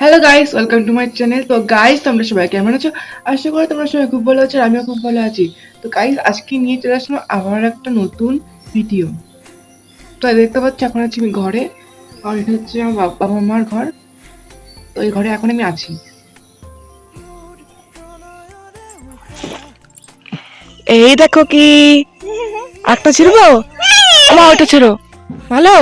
Hello guys welcome to my channel তো guys তোমরা সবাই কেমন আছো? আশা করি তোমরা সবাই খুব ভালো আছো আমিও খুব ভালো আছি। তো গাইস আজকে নিয়ে চলে আসলাম আবার একটা নতুন ভিডিও তো দেখতে পাচ্ছ, এখন আছি আমি ঘরে। আর এটা হচ্ছে আমার বাবা মার ঘর। তো, এই ঘরে এখন আমি আছি। এই দেখো কি একটা ছিড়বো? আমার ওটা ছিড়ো। ভালো?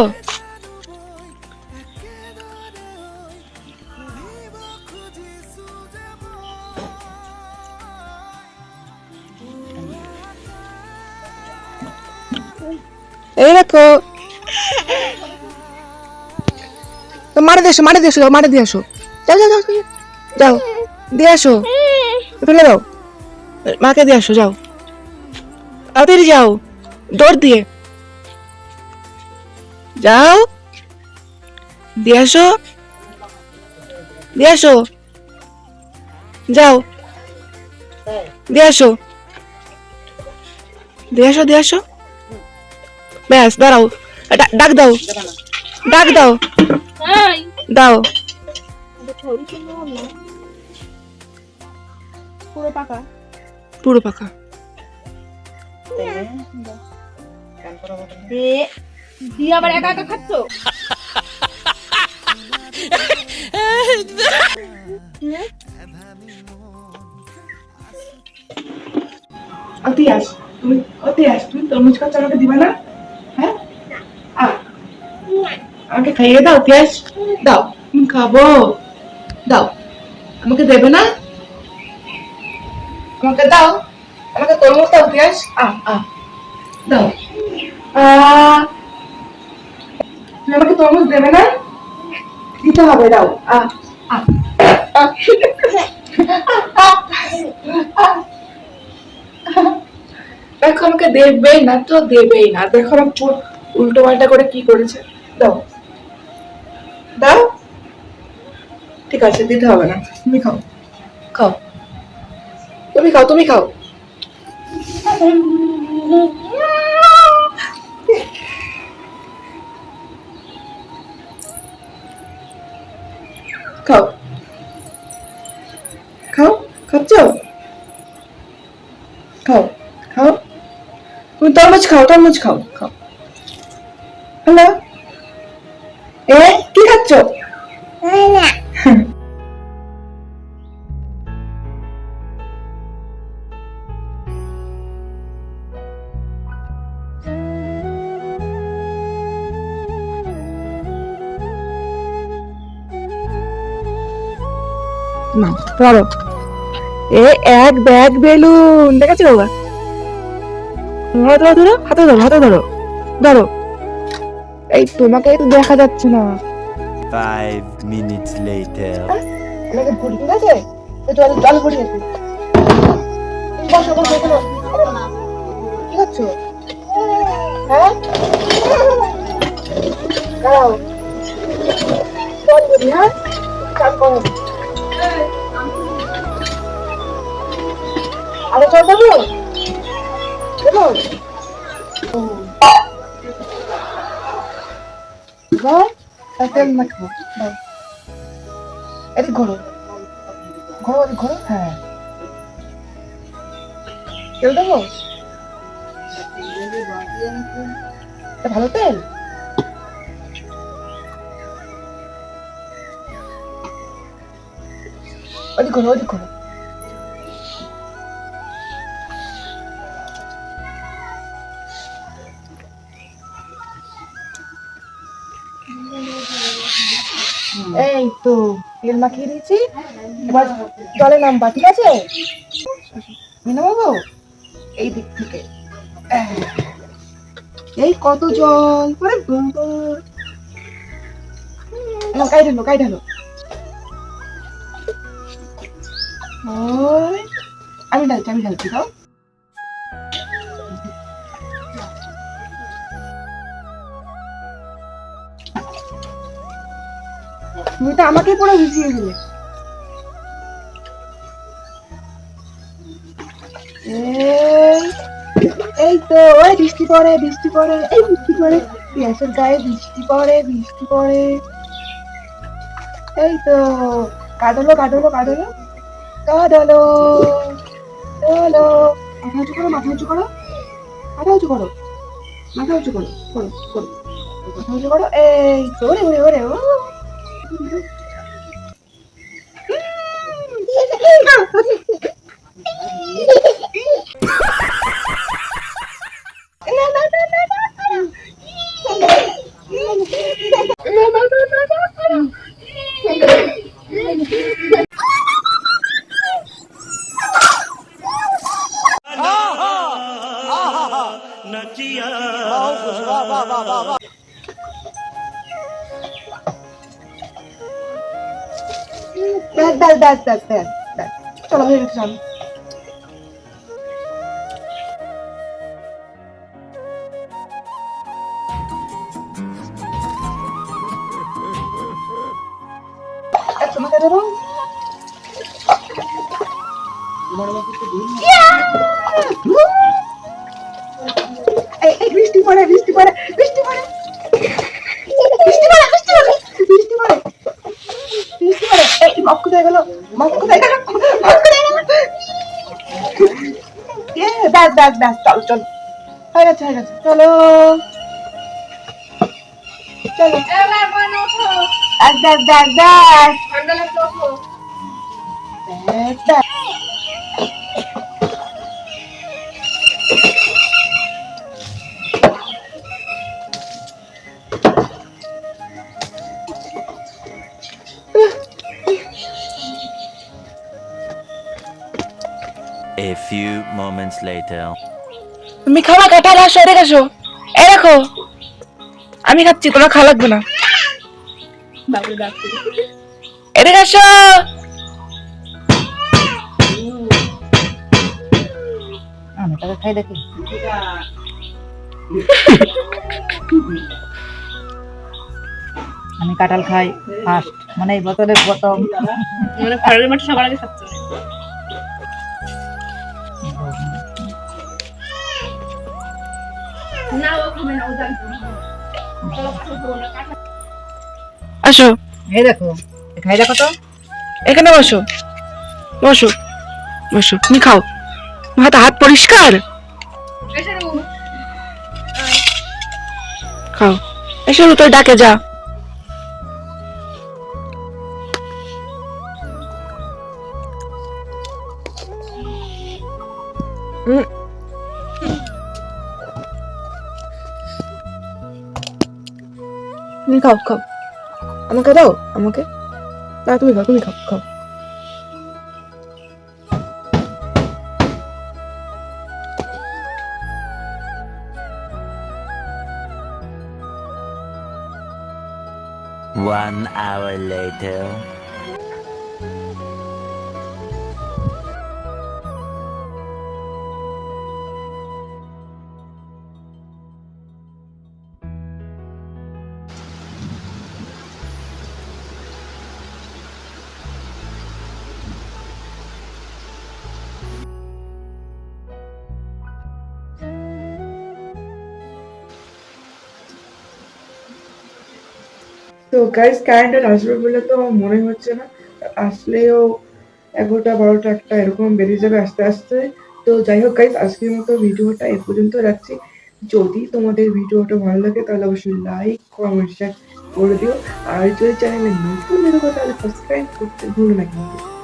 এই দেখো। মারে দিয়ে আসো মারে দিয়ে আসো মারে দিয়ে আসো যাও যাও যাও। যাও দিয়ে আসো ফেলে দাও। মাকে দিয়ে আসো যাও। তাড়াতাড়ি যাও। দৌড় দিয়ে। যাও। দিয়ে আসো। দিয়ে আসো। যাও। দিয়ে আসো। দিয়ে আসো দিয়ে আসো। ব্যাস দাঁড়াও। ডাক দাও। ডাক দাও। দাও। পুরো পাকা? পুরো পাকা। দে দিয়ে আবার একা একা খাচ্ছ? অতিয়াস তুমি অতিয়াস তুমি তরমুজ খাচ্ছ, আমাকে দিবা না? হ্যাঁ? আমাকে খাইয়ে দাও অতিয়াস দাও খাব। দাও, আমাকে দেবে না? আমাকে দাও, আমাকে তরমুজ দাও অতিয়াস আ আ, দাও। আমাকে তরমুজ দেবে না? দিতে হবে দাও। দেখো আমাকে দেবেই না তো দেবেই না। দেখো আমার চুল উল্টো পাল্টা করে কি করেছে। দাও। দাও। ঠিক আছে দিতে হবে না। তুমি খাও। খাও। তুমি খাও তুমি খাও। খাও খাও খাচ্ছ খাও খাও তুমি তরমুজ খাও তরমুজ খাও খাও হ্যালো এ না ধরো। এ এক ব্যাগ বেলুন দেখেছ বাবা? ধরো ধরো ধরো হাতে ধরো হাতে ধরো ধরো। এই তোমাকে তো দেখা যাচ্ছে না। ফাইভ মিনিটস লেটার আমাকে ভুল ঠিক আছে জল ভরি আছে বসো বসো। এবার তেল মাখবো এদিক ঘোরো ঘোরো এদিক ঘোরো হ্যাঁ তেল দেবো ভালো তেল ওদিক ঘোরো ওদিক ঘোরো এই তো, তেল মাখিয়ে দিয়েছি। এবার জলে নামবা, ঠিক আছে? নামাবো এই দিক থেকে। এই কত জল পরে কাই ঢালো কাই ঢালো। আমি ঢালছি আমি ঢালছি, দাও। তুমি তো আমাকে পুরো ভিজিয়ে দিলে। এই তো, ওই বৃষ্টি পড়ে বৃষ্টি পড়ে, এই বৃষ্টি পড়ে, পিয়াসের গায়ে বৃষ্টি পড়ে বৃষ্টি পড়ে। এই তো, কাঁদলো কাঁদলো কাঁদলো কাঁদলো কাঁদলো। মাথা উঁচু করো, মাথা উঁচু করো, মাথা উঁচু করো, মাথা উঁচু করো করো করো, মাথা উঁচু করো। এই তো ওরে ওরে ওরে, ও। 아하 아하하 나지야 oh. ব্যাস ব্যাস ব্যাস ব্যাস ব্যাস ব্যাস চলো হয়ে গেছে মক কোথায় গেল মক কোথায় গেল মক কোথায় গেল। ব্যাস ব্যাস ব্যাস, চল চল। হয়ে গেছে হয়ে গেছে, চলো। চলো। ব্যাস ব্যাস ব্যাস। ব্যাস ব্যাস। Few moments later. তুমি খাওয়া কাটার আসো এদিকে আসো এ দেখো আমি খাচ্ছি তোমার খাওয়া লাগবে না। এদিকে আসো। আমি তাকে খাই দেখি আমি কাঁঠাল খাই ফার্স্ট মানে এই বোতলের প্রথম। মানে ঘরের মাঠে সবার আগে খাচ্ছে। আসো। এই দেখো এই খাই দেখো তো। এখানে বসো। বসো। বসো। তুমি খাও। হাত হাত পরিষ্কার? এসে রু খাও। এসো তোর ডাকে যা। উম। তুমি খাও খাও। আমাকে দাও, আমাকে। না, তুমি খাও তুমি খাও খাও। One hour later. তো গাইস কারেন্টের আসবে বলে তো মনে হচ্ছে না। আসলেও এগারোটা, বারোটা একটা এরকম বেরিয়ে যাবে আস্তে আস্তে। তো যাই হোক গাইস আজকের মতো ভিডিওটা এ পর্যন্ত রাখছি। যদি তোমাদের ভিডিওটা ভালো লাগে, তাহলে অবশ্যই লাইক কমেন্ট শেয়ার করে দিও। আর যদি চ্যানেলে নতুন তাহলে সাবস্ক্রাইব করতে ভুলো না কিন্তু।